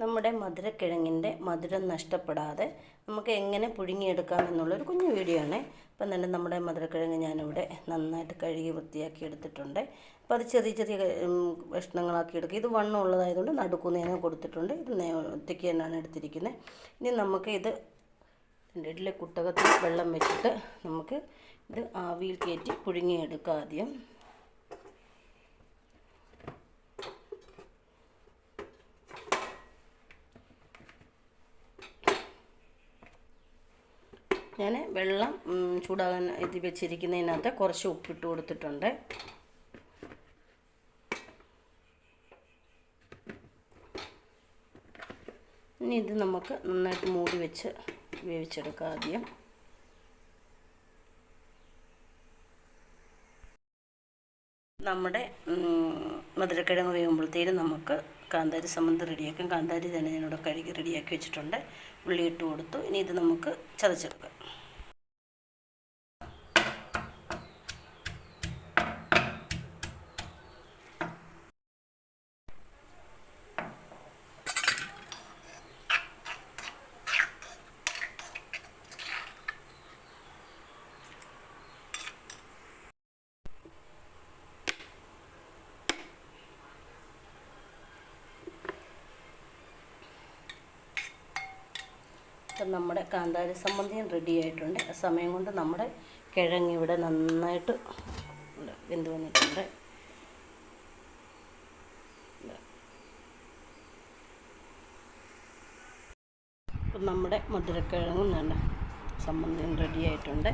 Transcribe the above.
നമ്മുടെ മധുരക്കിഴങ്ങിന്റെ മധുരം നഷ്ടപ്പെടാതെ നമുക്ക് എങ്ങനെ പുഴുങ്ങിയെടുക്കാം എന്നുള്ളൊരു കുഞ്ഞു വീഡിയോ ആണ്. അപ്പം തന്നെ നമ്മുടെ മധുരക്കിഴങ്ങ് ഞാനിവിടെ നന്നായിട്ട് കഴുകി വൃത്തിയാക്കി എടുത്തിട്ടുണ്ട്. അപ്പോൾ അത് ചെറിയ ചെറിയ കഷ്ണങ്ങളാക്കി എടുക്കുക. ഇത് വണ്ണം ഉള്ളതായതുകൊണ്ട് നടുക്കുന്നതിനെ കൊടുത്തിട്ടുണ്ട്. ഇത് ഒറ്റയ്ക്ക് തന്നെയാണ് എടുത്തിരിക്കുന്നത്. ഇനി നമുക്ക് ഇത് ഇഡ്ഡലി കുട്ടകത്തിൽ വെള്ളം വെച്ചിട്ട് നമുക്ക് ഇത് ആവിയിൽ കയറ്റി പുഴുങ്ങിയെടുക്കാം ആദ്യം. ഞാൻ വെള്ളം ചൂടാകാൻ ഇത് വെച്ചിരിക്കുന്നതിനകത്ത് കുറച്ച് ഉപ്പിട്ട് കൊടുത്തിട്ടുണ്ട്. ഇനി ഇത് നമുക്ക് നന്നായിട്ട് മൂടി വെച്ച് വേവിച്ചെടുക്കാം ആദ്യം. നമ്മുടെ മധുരക്കിഴങ്ങ് വേകുമ്പോഴത്തേനും നമുക്ക് കാന്താരി സമന്ത് റെഡിയാക്കും. കാന്താരി തന്നെ ഞാനിവിടെ കഴുകി റെഡിയാക്കി വെച്ചിട്ടുണ്ട്. ഉള്ളി ഇട്ട് കൊടുത്തു. ഇനി ഇത് നമുക്ക് ചതച്ചെടുക്കാം. ഇപ്പം നമ്മുടെ കാന്താരി സംബന്ധിയും റെഡി ആയിട്ടുണ്ട്. ആ സമയം കൊണ്ട് നമ്മുടെ കിഴങ്ങ് ഇവിടെ നന്നായിട്ട് വെന്ത് വന്നിട്ടുണ്ട്. ഇപ്പം നമ്മുടെ മധുരക്കിഴങ്ങും നല്ല സംബന്ധിയും റെഡി ആയിട്ടുണ്ട്.